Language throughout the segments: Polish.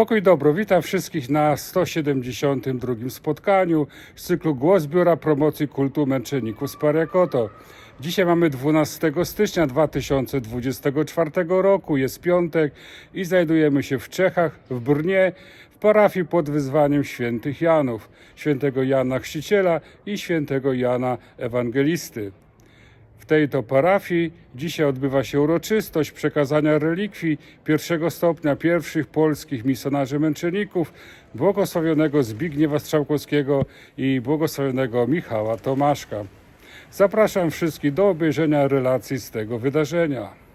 Pokój dobro, witam wszystkich na 172 spotkaniu z cyklu Głos Biura Promocji Kultu Męczenników z Pariakoto. Dzisiaj mamy 12 stycznia 2024 roku, jest piątek i znajdujemy się w Czechach, w Brnie, w parafii pod wyzwaniem świętych Janów, świętego Jana Chrzciciela i świętego Jana Ewangelisty. W tej to parafii dzisiaj odbywa się uroczystość przekazania relikwii pierwszego stopnia pierwszych polskich misjonarzy męczenników, błogosławionego Zbigniewa Strzałkowskiego i błogosławionego Michała Tomaszka. Zapraszam wszystkich do obejrzenia relacji z tego wydarzenia.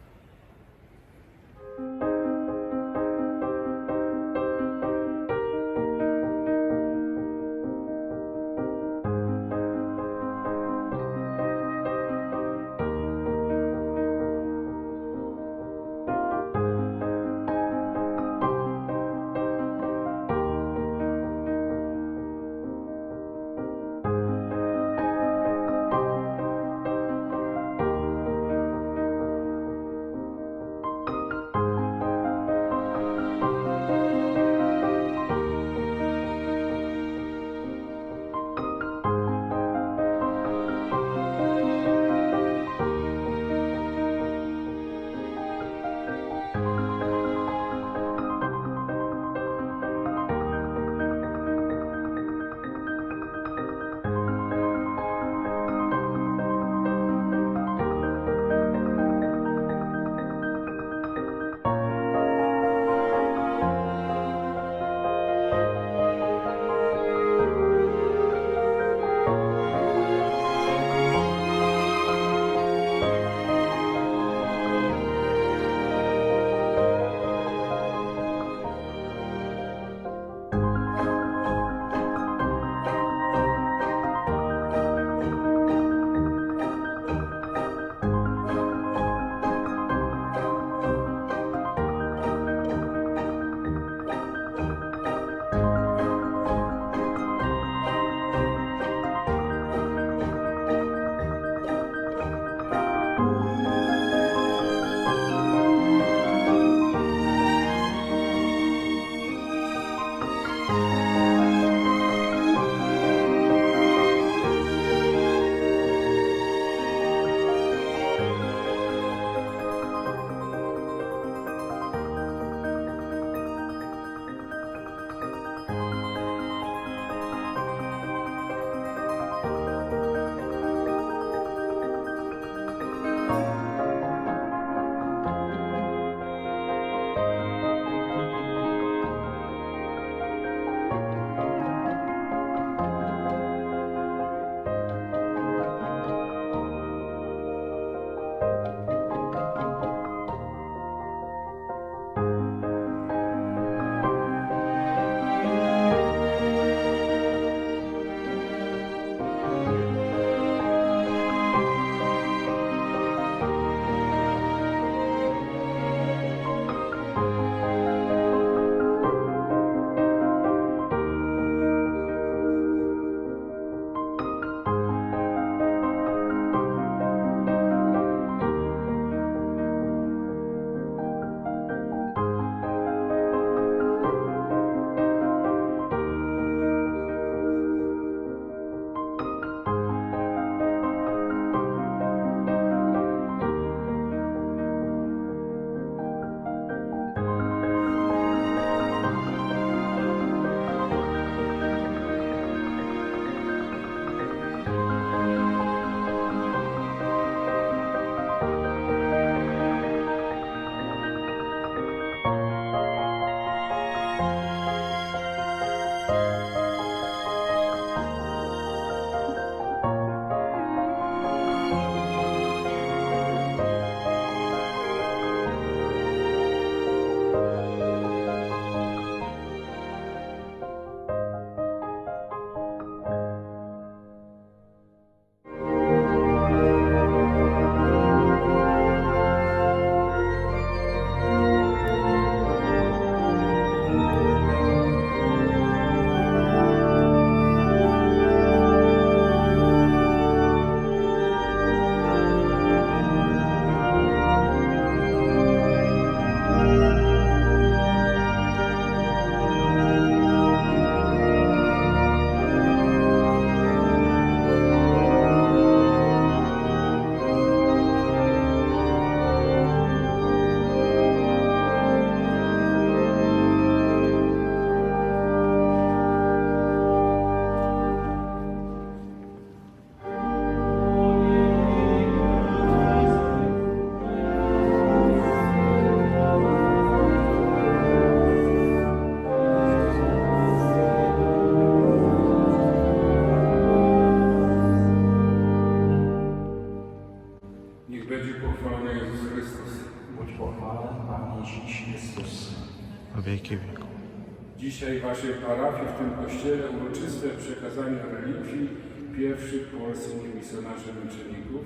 Waszej parafii, w tym kościele, uroczyste przekazanie relikwii pierwszych polskich misjonarzy męczenników.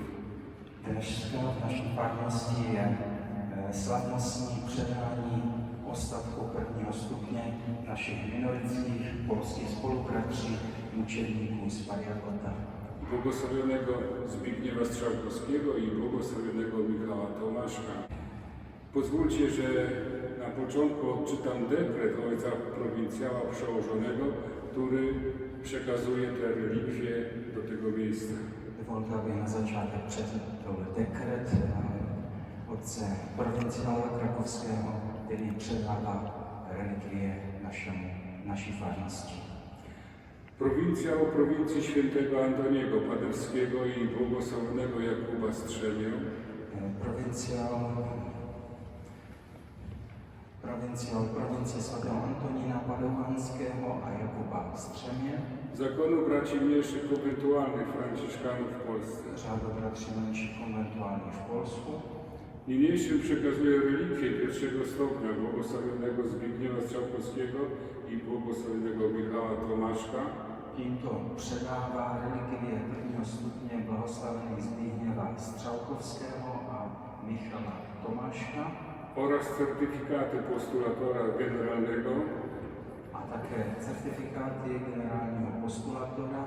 Dneska v naší farnosti je eh, slavnostní předání ostatku prvního stupně našich minorických polských spolubratří, mučedníků z Pariakota. błogosławionego Zbigniewa Strzałkowskiego i błogosławionego Michała Tomaszka. Pozwólcie, że na początku odczytam dekret ojca prowincjała przełożonego, który przekazuje te relikwie do tego miejsca. Aby na začátek přečetl dekret eh, otce provinciála Krakovského, který předává relikvie našemu, naší farnosti. Prowincjał prowincji świętego Antoniego Paderskiego i błogosławionego Jakuba Strzemię Eh, Provinciál provincie svatého Antonína Padowanského a Jakuba Střemě, zakonu braci mniejszych konwentualnych franciszkanów w Polsce. řádu bratří menších konventuálních v Polsku, Niniejszym przekazuje relikwie pierwszego stopnia błogosławionego Zbigniewa Strzałkowskiego i błogosławionego Michała Tomaszka. Tímto předává relikvie prvního stupně blahoslavených Zbigněva Střalkovského a Michala Tomáška oraz certyfikaty postulatora generalnego a také certifikáty generálního postulatora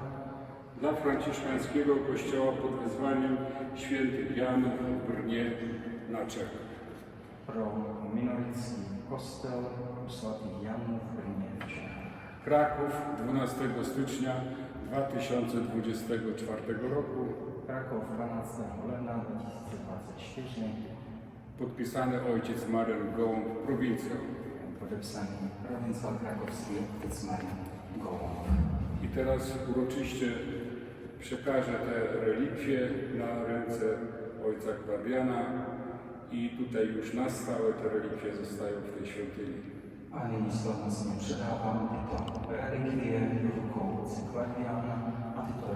dla franciszkańskiego kościoła pod wezwaniem świętych Janów w Brnie na Czech. pro minorický kostel u svatých Janů v Brně. v Čechách. Kraków 12 stycznia 2024 roku. Krakov 12. ledna 2024, Podpisany ojciec Marek Gołąb, prowincjał. podepsaný provinciál krakovský otec Marian Gołąb. I teraz uroczyście przekażę te relikwie na ręce ojca Gwardiana i tutaj już na stałe te relikwie zostają w tej świątyni. A nyní slavnostně předávám tyto relikvie do rukou otce Guardiana a tyto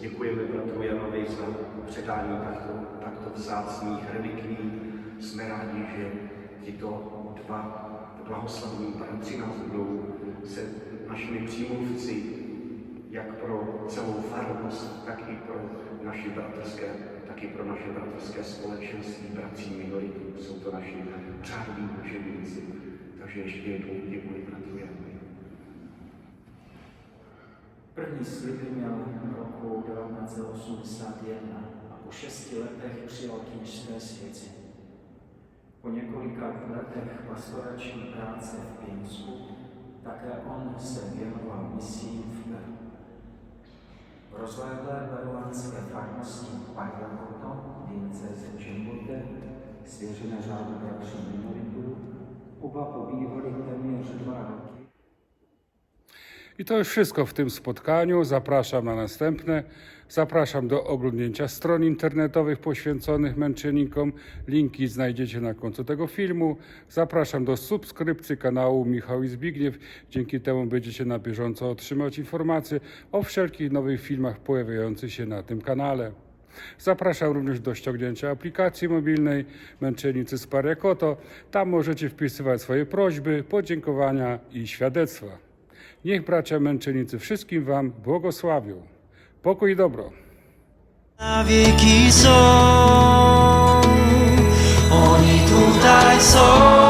děkujeme bratru Janovi za předání takto, takto vzácných relikví. Jsme rádi, že tito dva blahoslavní bratři nás budou se našimi přímluvci, jak pro celou farnost, tak i pro naše bratrské, tak i pro naše bratrské společenství bratří minoritů. Jsou to naši řádoví učeníci. Takže ještě jednou děkuji bratru Janovi. První sliby měl roku 1981 a po šesti letech přijal kněžské svěci. Po několika letech pastorační práce v Pínsku také on se věnoval misím v Peru. V rozlehlé peruánské farnosti Pajlakoto, diecéze Čembote, svěřené řádu bratří minoritů, oba pobývali téměř dva roky I to już wszystko w tym spotkaniu. Zapraszam na następne. Zapraszam do oglądnięcia stron internetowych poświęconych męczennikom. Linki znajdziecie na końcu tego filmu. Zapraszam do subskrypcji kanału Michał i Zbigniew. Dzięki temu będziecie na bieżąco otrzymać informacje o wszelkich nowych filmach pojawiających się na tym kanale. Zapraszam również do ściągnięcia aplikacji mobilnej Męczennicy z. Tam możecie wpisywać swoje prośby, podziękowania i świadectwa. Niech bracia męczennicy wszystkim Wam błogosławią. Pokój i dobro. Na wieki są, oni tutaj są.